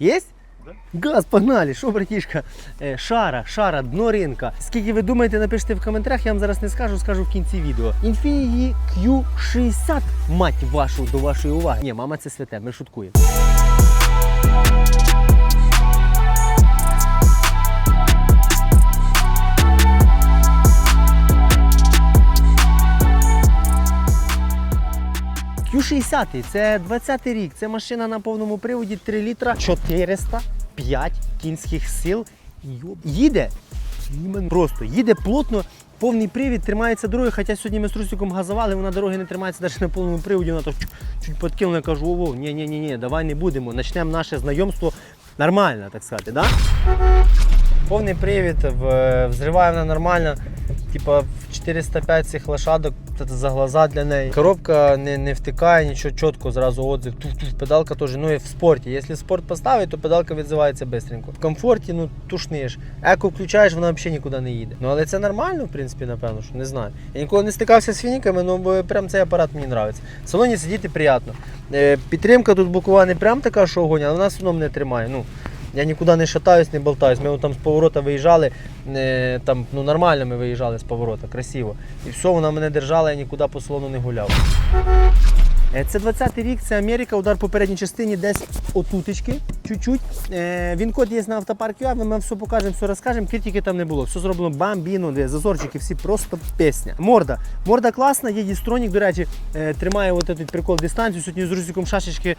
Есть? Газ, погнали! Що, братішка? Е, Шара, шара, дно ринка. Скільки ви думаєте, напишіть в коментарях, я вам зараз не скажу, скажу в кінці відео. Infiniti Q60, мать вашу, до вашої уваги. Ні, мама, це святе, ми шуткуємо. Q60 це 20-й рік, це машина на повному приводі 3 літра 405 кінських сил. Їде просто, їде плотно, повний привід, тримається дороги. Хоча сьогодні ми з Трусиком газували, вона дороги не тримається навіть на повному приводі, вона так чуть, чуть подкинула, я кажу, ого, ні, ні, ні, ні, давай не будемо. Почнемо наше знайомство нормально, так сказати. Да? Повний привід, взриває вона нормально. Типа 405 цих лошадок за глаза для неї. Коробка не, не втикає, нічого чітко, зразу отзив. Туф-туф, педалка теж. Ну і в спорті. Якщо спорт поставить, то педалка відзивається швидко. В комфорті ну тушниш. Еко включаєш, вона взагалі нікуди не їде. Ну але це нормально, в принципі, напевно, що не знаю. Я ніколи не стикався з фініками, ну бо прям цей апарат мені подобається. В салоні сидіти приємно. Е, підтримка тут бокова не прям така, що огонь, але вона все одно мене тримає. Ну, я нікуди не шатаюсь, не болтаюсь. Ми там з поворота виїжджали, е, там ну, нормально ми виїжджали з поворота, красиво. І все, вона мене держала, я нікуди по салону не гуляв. Е, Це 20-й рік, це Америка, удар по передній частині десь отутечки, чуть-чуть. Е, він код є на автопарк UA, ми вам все покажемо, все розкажемо, критики там не було. Все зроблено бамбіно, де зазорчики, всі просто пісня. Морда. Морда класна, є дістронік, до речі, е, тримає от этот прикол дистанцію. Сьогодні з Русиком шашечки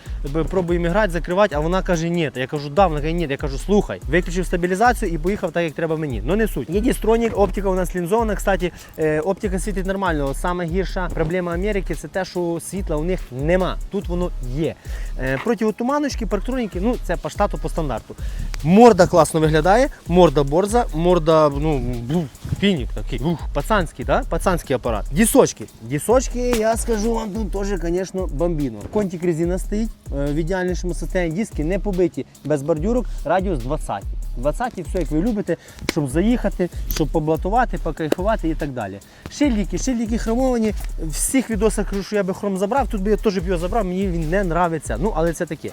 пробуємо грати, закривати, а вона каже ні. Я кажу, да, вона каже, ні. Я кажу, слухай, виключив стабілізацію і поїхав так, як треба мені. Ну не суть. Є дістронік, оптика у нас лінзована. Кстати, е, оптика світить нормально. Саме гірша проблема Америки це те, що світла у них нема. Тут воно є. Е, Противотуманочки, парктроніки, ну це по штату, по стандарту. Морда класно виглядає, морда борза, морда, ну, фінік такий, ух, пацанський, да? пацанський апарат. Дісочки. Дісочки, я скажу вам, тут теж, звісно, бомбіно. Контік резина стоїть е, в ідеальнішому состоянні, диски не побиті, без бордюрок, радіус 20. 20 все, як ви любите, щоб заїхати, щоб поблатувати, покайфувати і так далі. Шильдики, шильдики хромовані. В всіх відосах кажу, що я би хром забрав. Тут би я теж б його забрав, мені він не нравиться. Ну, але це таке.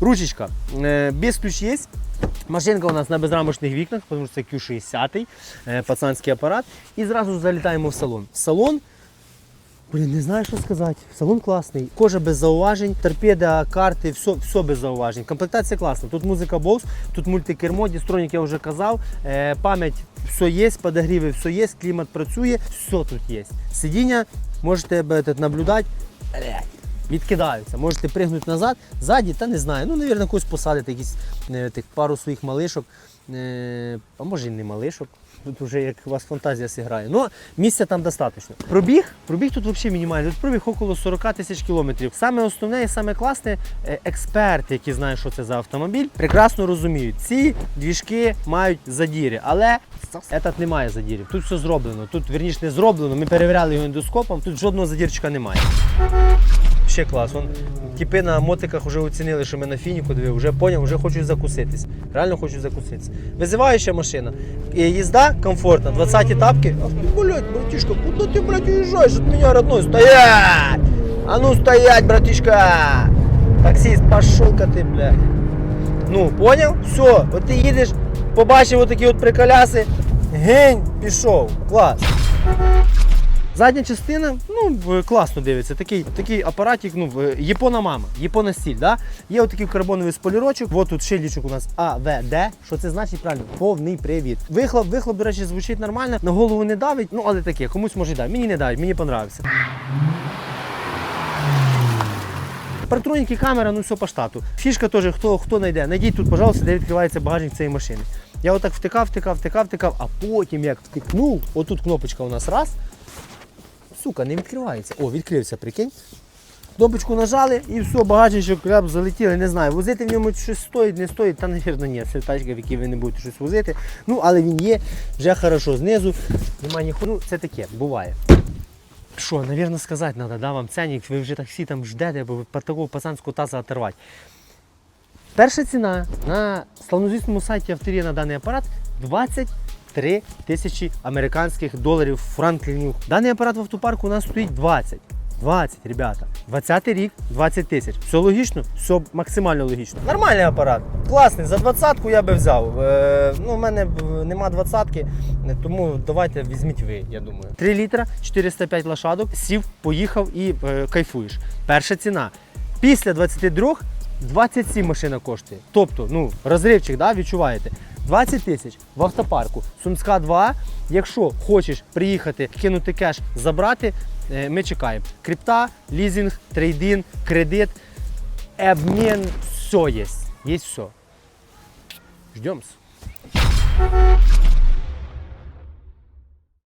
Ручечка. Е, без ключ є. Машинка у нас на безрамочних вікнах, тому що це Q60, е, пацанський апарат. І зразу залітаємо в салон. Салон Блін, не знаю, що сказати. Салон класний. Кожа без зауважень, торпеда, карти, все, все без зауважень. Комплектація класна. Тут музика Bose, тут мультикермо, дістронік я вже казав. Е, пам'ять все є, подогріви все є, клімат працює, все тут є. Сидіння можете наблюдати. Відкидаються, можете пригнути назад, ззаді, та не знаю. Ну, навірно, когось посадити, якісь е, тих пару своїх малишок. Е, а може і не малишок. Тут вже як у вас фантазія зіграє. Ну, місця там достатньо. Пробіг, пробіг тут взагалі мінімальний. Тут пробіг около 40 тисяч кілометрів. Саме основне і саме класне, е, експерти, які знають, що це за автомобіль, прекрасно розуміють. Ці двіжки мають задіри, але этот не має задірів. Тут все зроблено. Тут вірніше не зроблено. Ми перевіряли його ендоскопом, тут жодного задірчика немає. Ще клас. Вон, тіпи на мотиках вже оцінили, що ми на фініку диви, вже поняв, вже хочуть закуситись. Реально хочуть закуситись. Визиваюча машина. Їзда комфортна, 20 тапки. Ах ти, блядь, братишка, куди ти, блядь, уїжджаєш від мене, родной? Стоять! А ну стоять, братишка! Таксист, пошел-ка ти, блядь. Ну, поняв? Все, от ти їдеш, побачив отакі от приколяси, гень, пішов. Клас. Задня частина, ну, класно дивиться. Такий, такий апаратик, ну, япона мама, япона стіль, да? Є отакий карбоновий спойлерочок. От тут шильдичок у нас АВД. Що це значить правильно? Повний привід. Вихлоп, вихлоп, до речі, звучить нормально, на голову не давить, ну але таке, комусь може давить. Мені не давить, мені понравився. Партроніки, камера, ну все по штату. Фішка теж, хто хто знайде, найдіть тут, пожалуйста, де відкривається багажник цієї машини. Я отак втикав, втикав, втикав, втикав, а потім як втикнув, отут кнопочка у нас раз. Сука, не відкривається. О, відкрився, прикинь. Кнопочку нажали і все, багажничок краб залетіли, не знаю. Возити в ньому щось стоїть, не стоїть, та навірно ні. Це тачка, в якій ви не будете щось возити. Ну, але він є, вже хорошо. Знизу немає ніху. Ну, це таке, буває. Що, навірно, сказати треба, да, вам ценник, ви вже так всі там ждете, бо по такого пацанського таза оторвати. Перша ціна на славнозвісному сайті авторія на даний апарат 23 тисячі американських доларів франклінів. Даний апарат в автопарку у нас стоїть 20. 20, ребята. 20 рік, 20 тисяч. Все логічно, все максимально логічно. Нормальний апарат. Класний. За 20-ку я би взяв. Е, ну, у мене нема 20-ки, тому давайте візьміть ви, я думаю. 3 літра, 405 лошадок, сів, поїхав і е, кайфуєш. Перша ціна. Після 22 27 машина коштує. Тобто, ну, розривчик, да, відчуваєте. 20 тисяч в автопарку. Сумська 2. Якщо хочеш приїхати, кинути кеш, забрати, е, ми чекаємо. Крипта, лізинг, трейдин, кредит, обмін, все є. Є все. Ждемся.